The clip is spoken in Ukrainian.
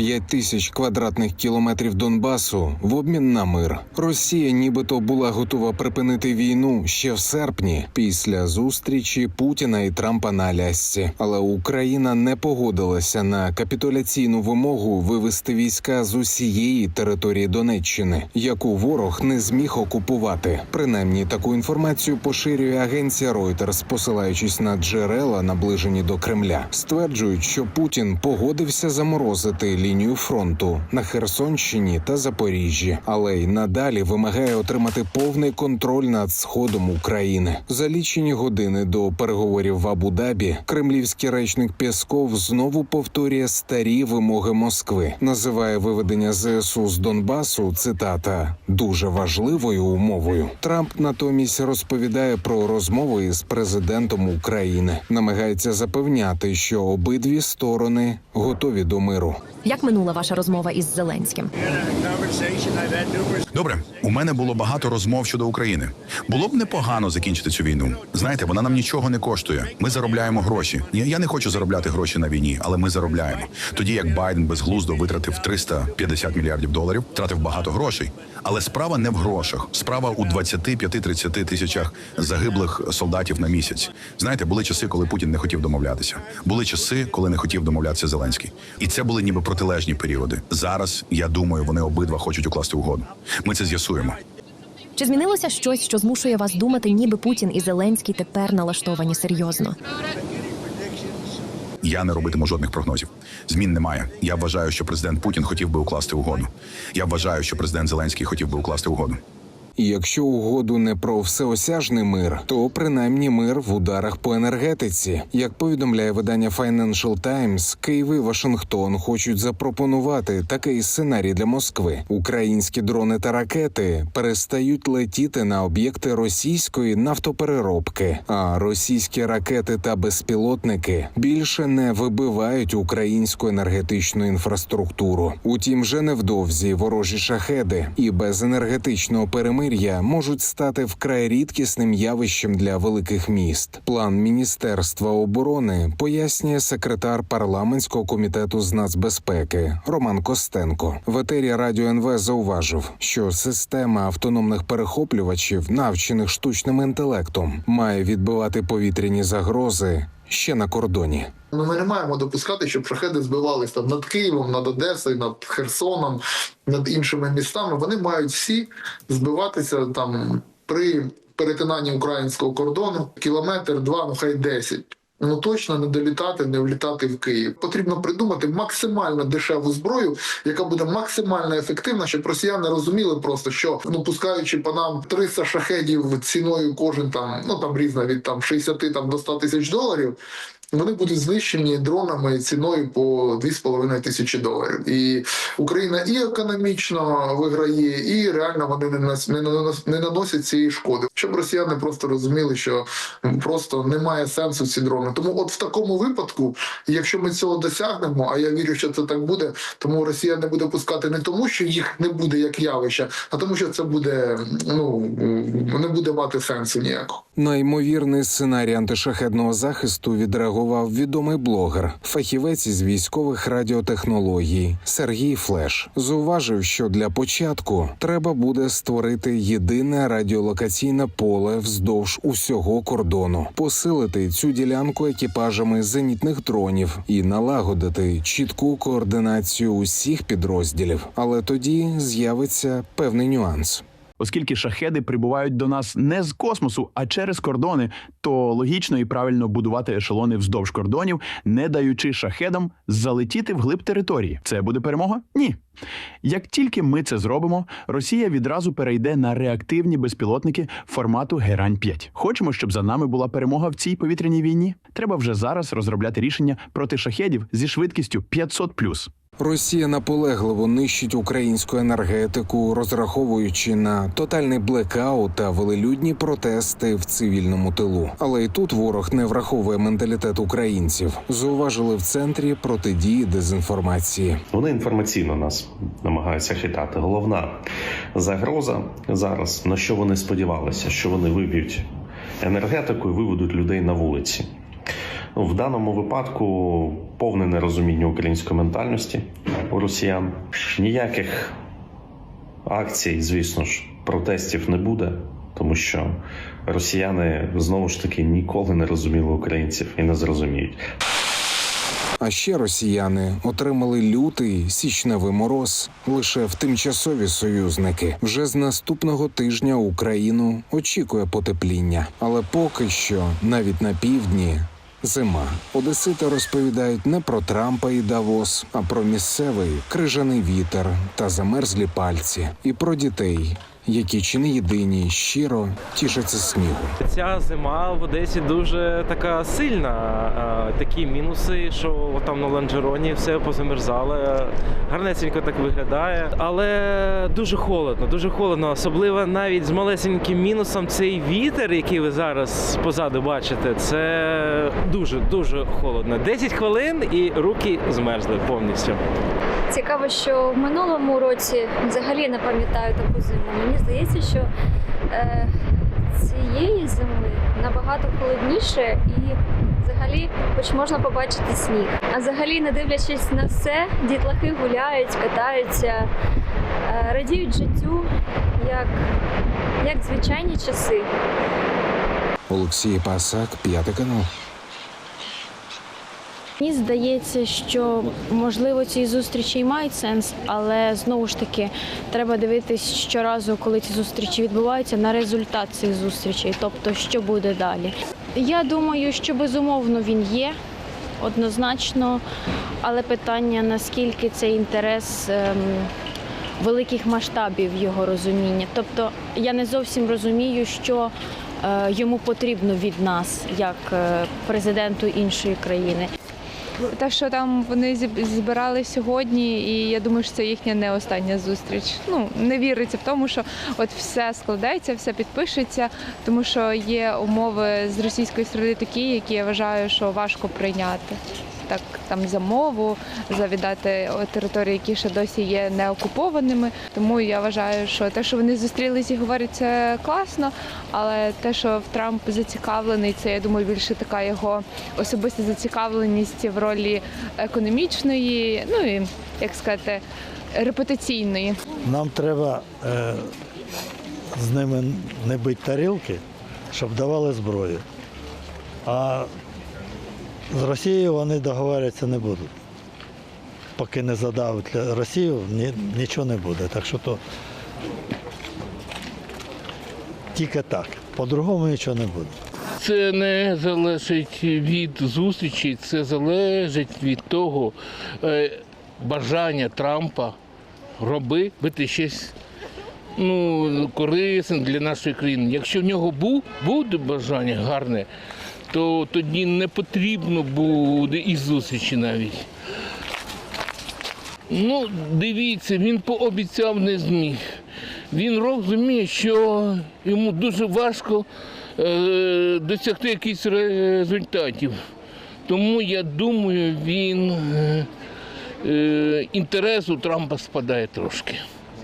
5 тисяч квадратних кілометрів Донбасу в обмін на мир. Росія нібито була готова припинити війну ще в серпні після зустрічі Путіна і Трампа на Алясці. Але Україна не погодилася на капітуляційну вимогу вивести війська з усієї території Донеччини, яку ворог не зміг окупувати. Принаймні таку інформацію поширює агенція Reuters, посилаючись на джерела, наближені до Кремля, стверджують, що Путін погодився заморозити лінію фронту на Херсонщині та Запоріжжі, але й надалі вимагає отримати повний контроль над сходом України. За лічені години до переговорів в Абу-Дабі кремлівський речник Пєсков знову повторює старі вимоги Москви, називає виведення ЗСУ з Донбасу цитата дуже важливою умовою. Трамп натомість розповідає про розмови із президентом України, намагається запевняти, що обидві сторони готові до миру. Як минула ваша розмова із Зеленським? Добре, у мене було багато розмов щодо України. Було б непогано закінчити цю війну. Знаєте, вона нам нічого не коштує. Ми заробляємо гроші. Я, не хочу заробляти гроші на війні, але ми заробляємо. Тоді як Байден безглуздо витратив 350 мільярдів доларів, втратив багато грошей. Але справа не в грошах. Справа у 25-30 тисячах загиблих солдатів на місяць. Знаєте, були часи, коли Путін не хотів домовлятися. Були часи, коли не хотів домовлятися Зеленський. І це були ніби протилежні періоди. Зараз я думаю, вони обидва хочуть укласти угоду. Ми це з'ясуємо. Чи змінилося щось, що змушує вас думати, ніби Путін і Зеленський тепер налаштовані серйозно? Я не робитиму жодних прогнозів. Змін немає. Я вважаю, що президент Путін хотів би укласти угоду. Я вважаю, що президент Зеленський хотів би укласти угоду. І якщо угоду не про всеосяжний мир, то принаймні мир в ударах по енергетиці. Як повідомляє видання Financial Times, Київ і Вашингтон хочуть запропонувати такий сценарій для Москви. Українські дрони та ракети перестають летіти на об'єкти російської нафтопереробки, а російські ракети та безпілотники більше не вибивають українську енергетичну інфраструктуру. Утім, вже невдовзі ворожі шахеди і без енергетичного перемир'я можуть стати вкрай рідкісним явищем для великих міст. План Міністерства оборони пояснює секретар парламентського комітету з нацбезпеки Роман Костенко. В етері радіо НВ зауважив, що система автономних перехоплювачів, навчених штучним інтелектом, має відбивати повітряні загрози ще на кордоні. Ну, ми не маємо допускати, щоб шахеди збивались там над Києвом, над Одесою, над Херсоном, над іншими містами. Вони мають всі збиватися там при перетинанні українського кордону кілометр, два, ну хай десять. Ну точно не долітати, не влітати в Київ. Потрібно придумати максимально дешеву зброю, яка буде максимально ефективна, щоб росіяни розуміли просто, що ну пускаючи по нам 300 шахедів ціною кожен там, ну там різна від там 60 там до 100 тисяч доларів. Вони будуть знищені дронами ціною по 2,5 тисячі доларів. І Україна і економічно виграє, і реально вони не нас не не наносять цієї шкоди. Щоб росіяни просто розуміли, що просто немає сенсу ці дрони. Тому, от в такому випадку, якщо ми цього досягнемо, а я вірю, що це так буде, тому Росія не буде пускати не тому, що їх не буде як явища, а тому, що це буде ну не буде мати сенсу ніякого. На ймовірний сценарій антишахедного захисту відреагував відомий блогер, фахівець із військових радіотехнологій Сергій Флеш. Зауважив, що для початку треба буде створити єдине радіолокаційне поле вздовж усього кордону, посилити цю ділянку екіпажами зенітних дронів і налагодити чітку координацію усіх підрозділів. Але тоді з'явиться певний нюанс. Оскільки шахеди прибувають до нас не з космосу, а через кордони, то логічно і правильно будувати ешелони вздовж кордонів, не даючи шахедам залетіти вглиб території. Це буде перемога? Ні. Як тільки ми це зробимо, Росія відразу перейде на реактивні безпілотники формату Герань 5 Хочемо, щоб за нами була перемога в цій повітряній війні. Треба вже зараз розробляти рішення проти шахедів зі швидкістю 500+. Росія наполегливо нищить українську енергетику, розраховуючи на тотальний блекаут та велелюдні протести в цивільному тилу. Але й тут ворог не враховує менталітет українців. Зауважили в центрі протидії дезінформації. Вони інформаційно нас намагаються хитати. Головна загроза зараз, на що вони сподівалися, що вони виб'ють енергетику і виведуть людей на вулиці. В даному випадку повне нерозуміння української ментальності. у росіян. Ніяких акцій, звісно ж, протестів не буде, тому що росіяни знову ж таки ніколи не розуміли українців і не зрозуміють. А ще росіяни отримали лютий січневий мороз лише в тимчасові союзники. Вже з наступного тижня Україну очікує потепління, але поки що навіть на півдні. Зима. Одесити розповідають не про Трампа і Давос, а про місцевий крижаний вітер та замерзлі пальці, і про дітей, які чи не єдині щиро тішаться снігу. Ця зима в Одесі дуже така сильна. Такі мінуси, що там на ланжероні все позамерзало. Гарнесенько так виглядає. Але дуже холодно, дуже холодно. Особливо навіть з малесеньким мінусом цей вітер, який ви зараз позаду бачите, це дуже дуже холодно. 10 хвилин і руки змерзли повністю. Цікаво, що в минулому році взагалі не пам'ятаю таку зиму. Мені здається, що е, цієї зими набагато холодніше і взагалі, хоч можна побачити сніг. А взагалі, не дивлячись на все, дітлахи гуляють, катаються, е, радіють життю, як, як звичайні часи. Олексій Пасак, п'ятий канал. Мені здається, що можливо ці зустрічі і мають сенс, але знову ж таки треба дивитись щоразу, коли ці зустрічі відбуваються, на результат цих зустрічей, тобто що буде далі. Я думаю, що безумовно він є однозначно, але питання наскільки цей інтерес. ем, Великих масштабів його розуміння. Тобто я не зовсім розумію, що е, йому потрібно від нас, як е, президенту іншої країни. Те, що там вони збирали сьогодні, і я думаю, що це їхня не остання зустріч. Ну не віриться в тому, що от все складеться, все підпишеться, тому що є умови з російської сторони такі, які я вважаю, що важко прийняти. Так, там за мову, за віддати території, які ще досі є неокупованими. Тому я вважаю, що те, що вони зустрілись і говорять, це класно. Але те, що Трамп зацікавлений, це я думаю, більше така його особиста зацікавленість в ролі економічної, ну і як сказати, репутаційної. Нам треба е, з ними не бити тарілки, щоб давали зброю. А з Росією вони договорюватися не будуть. Поки не задавить Росію, ні, нічого не буде. Так що то тільки так. По-другому нічого не буде. Це не залежить від зустрічі, це залежить від того е, бажання Трампа робити щось ну, корисне для нашої країни. Якщо в нього був, буде бажання гарне, то тоді не потрібно буде і зустрічі навіть. Ну, дивіться, він пообіцяв не зміг. Він розуміє, що йому дуже важко е, досягти якихось результатів. Тому я думаю, він е, е, інтерес у Трампа спадає трошки.